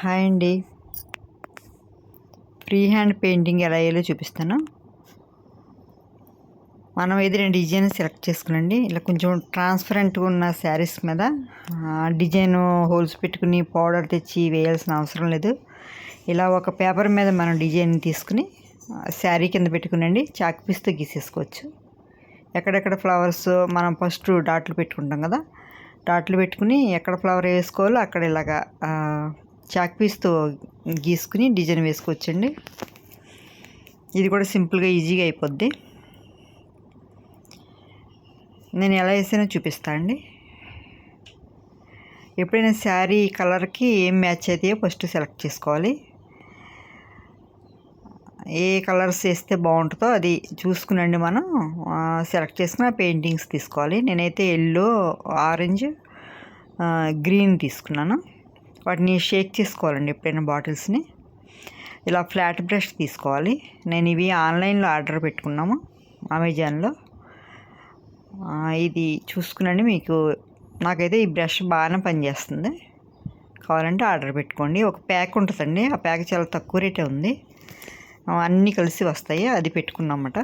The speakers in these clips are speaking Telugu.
హాయ్ అండి. ఫ్రీ హ్యాండ్ పెయింటింగ్ ఎలా అయ్యాలో చూపిస్తాను. మనం ఏదైనా డిజైన్ సెలెక్ట్ చేసుకునండి ఇలా కొంచెం ట్రాన్స్పరెంట్గా ఉన్న శారీస్ మీద డిజైన్ హోల్స్ పెట్టుకుని పౌడర్ తెచ్చి వేయాల్సిన అవసరం లేదు. ఇలా ఒక పేపర్ మీద మనం డిజైన్ తీసుకుని శారీ కింద పెట్టుకునండి. చాక్ పీస్తో గీసేసుకోవచ్చు. ఎక్కడెక్కడ ఫ్లవర్స్ మనం ఫస్ట్ డాట్లు పెట్టుకుంటాం కదా డాట్లు పెట్టుకుని ఎక్కడ ఫ్లవర్ వేసుకోవాలో అక్కడ ఇలాగా చాక్ పీస్తో గీసుకుని డిజైన్ వేసుకోవచ్చండి. ఇది కూడా సింపుల్గా ఈజీగా అయిపోద్ది. నేను ఎలా వేసానో చూపిస్తా అండి. ఎప్పుడైనా శారీ కలర్కి ఏం మ్యాచ్ అయితే ఫస్ట్ సెలెక్ట్ చేసుకోవాలి. ఏ కలర్స్ వేస్తే బాగుంటుందో అది చూసుకునండి మనం. సెలెక్ట్ చేసుకున్న పెయింటింగ్స్ తీసుకోవాలి. నేనైతే ఎల్లో ఆరెంజ్ గ్రీన్ తీసుకున్నాను. వాటిని షేక్ చేసుకోవాలండి ఎప్పుడైనా బాటిల్స్ని. ఇలా ఫ్లాట్ బ్రష్ తీసుకోవాలి. నేను ఇవి ఆన్లైన్లో ఆర్డర్ పెట్టుకున్నాము అమెజాన్లో. ఇది చూసుకునండి మీకు. నాకైతే ఈ బ్రష్ బాగానే పనిచేస్తుంది. కావాలంటే ఆర్డర్ పెట్టుకోండి. ఒక ప్యాక్ ఉంటుందండి. ఆ ప్యాక్ చాలా తక్కువ రేటే ఉంది. అన్నీ కలిసి వస్తాయి అది పెట్టుకున్నమాట.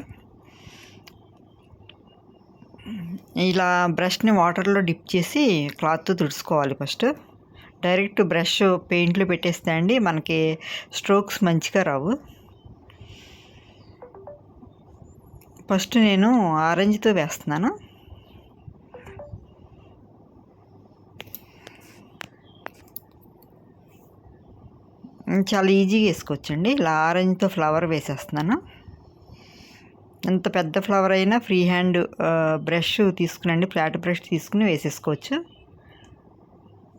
ఇలా బ్రష్ని వాటర్లో డిప్ చేసి క్లాత్తో తుడుచుకోవాలి ఫస్ట్. డైరెక్ట్ బ్రష్ పెయింట్లో పెట్టేస్తే అండి మనకి స్ట్రోక్స్ మంచిగా రావు. ఫస్ట్ నేను ఆరెంజ్తో వేస్తున్నాను. చాలా ఈజీగా వేసుకోవచ్చండి. ఇలా ఆరెంజ్తో ఫ్లవర్ వేసేస్తున్నాను. ఎంత పెద్ద ఫ్లవర్ అయినా ఫ్రీ హ్యాండ్ బ్రష్ తీసుకునండి. ఫ్లాట్ బ్రష్ తీసుకుని వేసేసుకోవచ్చు.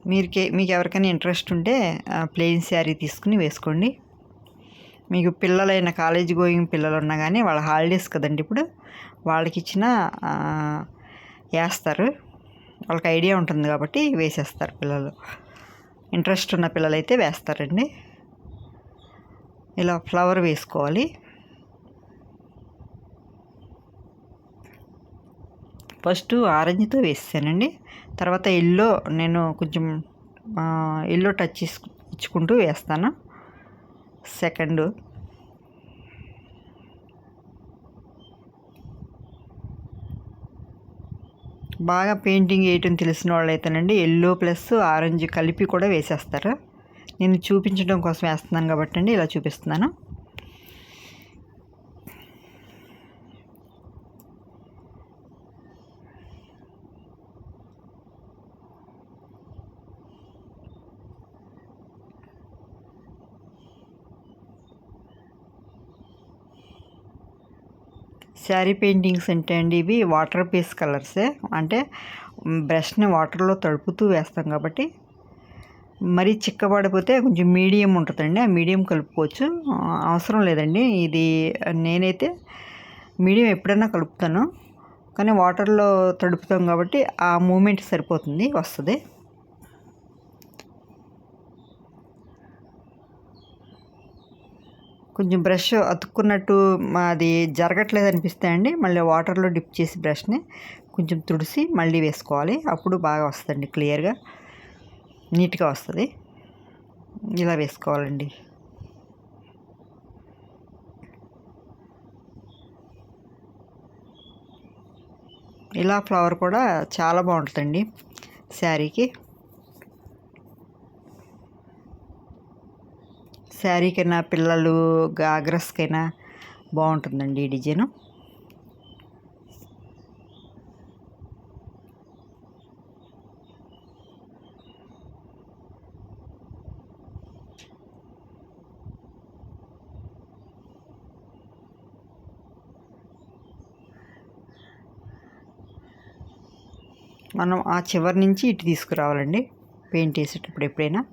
మీరుకే మీకు ఎవరికైనా ఇంట్రెస్ట్ ఉంటే ప్లెయిన్ శారీ తీసుకుని వేసుకోండి. మీకు పిల్లలైన కాలేజ్ గోయింగ్ పిల్లలు ఉన్నా కానీ వాళ్ళ హాలిడేస్ కదండి ఇప్పుడు. వాళ్ళకి ఇచ్చిన వేస్తారు. వాళ్ళకి ఐడియా ఉంటుంది కాబట్టి వేసేస్తారు పిల్లలు. ఇంట్రెస్ట్ ఉన్న పిల్లలైతే వేస్తారండి. ఇలా ఫ్లవర్ వేసుకోవాలి. ఫస్ట్ ఆరెంజ్తో వేసానండి తర్వాత ఎల్లో నేను కొంచెం ఎల్లో టచ్ ఇచ్చుకుంటూ వేస్తాను. సెకండ్. బాగా పెయింటింగ్ వేయటం తెలిసిన వాళ్ళు అయితేనండి ఎల్లో ప్లస్ ఆరెంజ్ కలిపి కూడా వేసేస్తారు. నేను చూపించడం కోసం వేస్తున్నాను కాబట్టి అండి ఇలా చూపిస్తున్నాను. శారీ పెయింటింగ్స్ అంటే అండి ఇవి వాటర్ పీస్ కలర్సే. అంటే బ్రష్ని వాటర్లో తడుపుతూ వేస్తాం కాబట్టి మరీ చిక్కబడిపోతే కొంచెం మీడియం ఉంటుందండి. ఆ మీడియం కలుపుకోవచ్చు. అవసరం లేదండి. ఇది నేనైతే మీడియం ఎప్పుడైనా కలుపుతాను. కానీ వాటర్లో తడుపుతాం కాబట్టి ఆ మూమెంట్ సరిపోతుంది వస్తుంది. కొంచెం బ్రష్ అతుక్కున్నట్టు అది జరగట్లేదు అనిపిస్తే అండి మళ్ళీ వాటర్లో డిప్ చేసి బ్రష్ని కొంచెం తుడిసి మళ్ళీ వేసుకోవాలి. అప్పుడు బాగా వస్తుందండి క్లియర్గా. నీట్గా వస్తుంది. ఇలా వేసుకోవాలండి. ఇలా ఫ్లవర్ కూడా చాలా బాగుంటుందండి శారీకి. శారీకైనా పిల్లలు గాగ్రస్కైనా బాగుంటుందండి ఈ డిజైను. మనం ఆ చివరి నుంచి ఇటు తీసుకురావాలండి. పెయింట్ వేసేటప్పుడు ఎప్పుడైనా.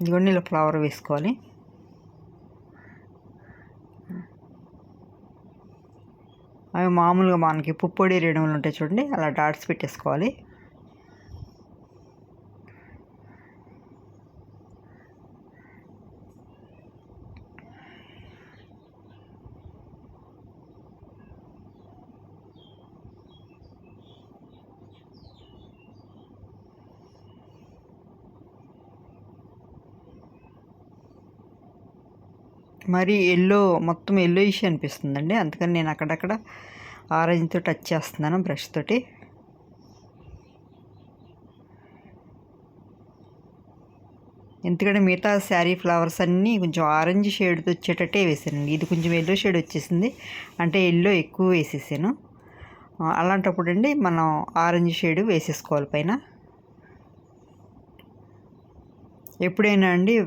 ఇదిగోండి ఇలా ఫ్లవర్ వేసుకోవాలి. అవి మామూలుగా మనకి పుప్పొడి రేణువులు ఉంటాయి చూడండి అలా డాట్స్ పెట్టేసుకోవాలి. మరి ఎల్లో మొత్తం ఎల్లో ఇష్యూ అనిపిస్తుందండి. అందుకని నేను అక్కడక్కడ ఆరెంజ్తో టచ్ చేస్తున్నాను బ్రష్ తోటి. ఎందుకంటే మిగతా శారీ ఫ్లవర్స్ అన్నీ కొంచెం ఆరెంజ్ షేడ్ వచ్చేటట్టే వేసానండి. ఇది కొంచెం ఎల్లో షేడ్ వచ్చేసింది. అంటే ఎల్లో ఎక్కువ వేసేసాను. అలాంటప్పుడు అండి మనం ఆరెంజ్ షేడ్ వేసేసుకోవాలి పైన. ఎప్పుడైనా అండి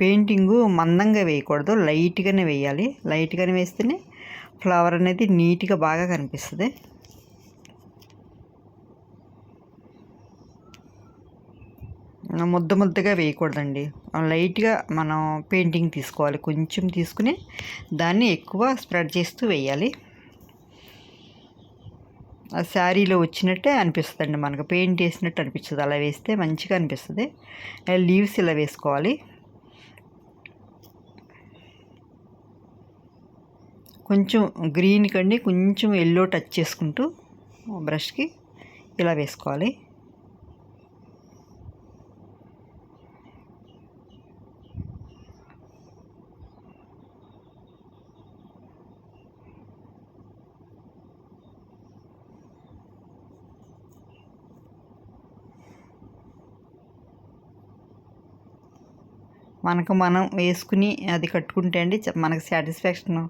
పెయింటింగు మందంగా వేయకూడదు. లైట్గానే వేయాలి. లైట్గానే వేస్తేనే ఫ్లవర్ అనేది నీట్గా బాగా కనిపిస్తుంది. ముద్ద ముద్దగా వేయకూడదండి. లైట్గా మనం పెయింటింగ్ తీసుకోవాలి. కొంచెం తీసుకుని దాన్ని ఎక్కువ స్ప్రెడ్ చేస్తూ వేయాలి. ఆ శారీలో వచ్చినట్టే అనిపిస్తుంది మనకు. పెయింట్ వేసినట్టు అనిపిస్తుంది. అలా వేస్తే మంచిగా అనిపిస్తుంది. లీవ్స్ ఇలా వేసుకోవాలి. కొంచెం గ్రీన్ కండి కొంచెం ఎల్లో టచ్ చేసుకుంటూ బ్రష్కి ఇలా వేసుకోవాలి. మనకు మనం వేసుకుని అది కట్టుకుంటే అండి మనకు సాటిస్ఫాక్షన్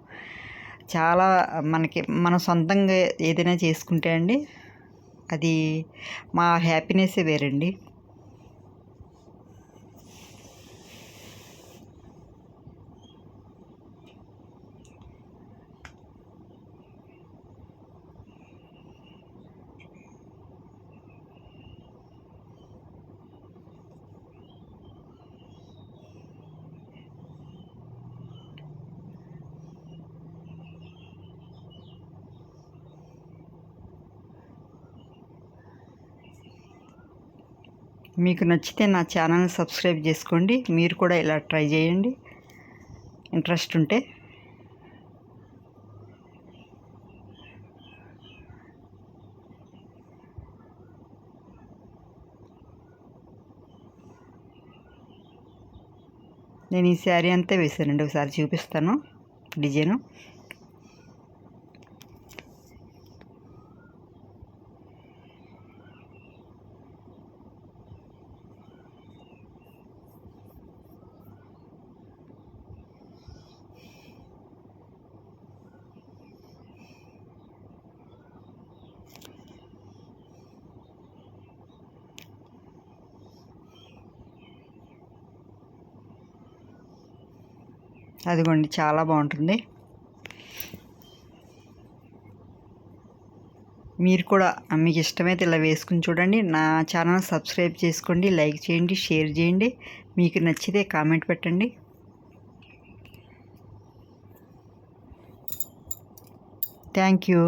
చాలా మనకి మనం సొంతంగా ఏదైనా చేసుకుంటే అండి అది మా హ్యాపీనెస్సే వేరండి. మీకు నచ్చితే నా ఛానల్ని సబ్స్క్రైబ్ చేసుకోండి. మీరు కూడా ఇలా ట్రై చేయండి. ఇంట్రెస్ట్ ఉంటే. నేను ఈ శారీ అంతా వేసానండి ఒకసారి చూపిస్తాను. డిజైను. అదిగోండి చాలా బాగుంటుంది. మీరు కూడా మీకు ఇష్టమైతే ఇలా వేసుకుని చూడండి. నా ఛానల్ సబ్స్క్రైబ్ చేసుకోండి లైక్ చేయండి షేర్ చేయండి. మీకు నచ్చితే కామెంట్ పెట్టండి. Thank you.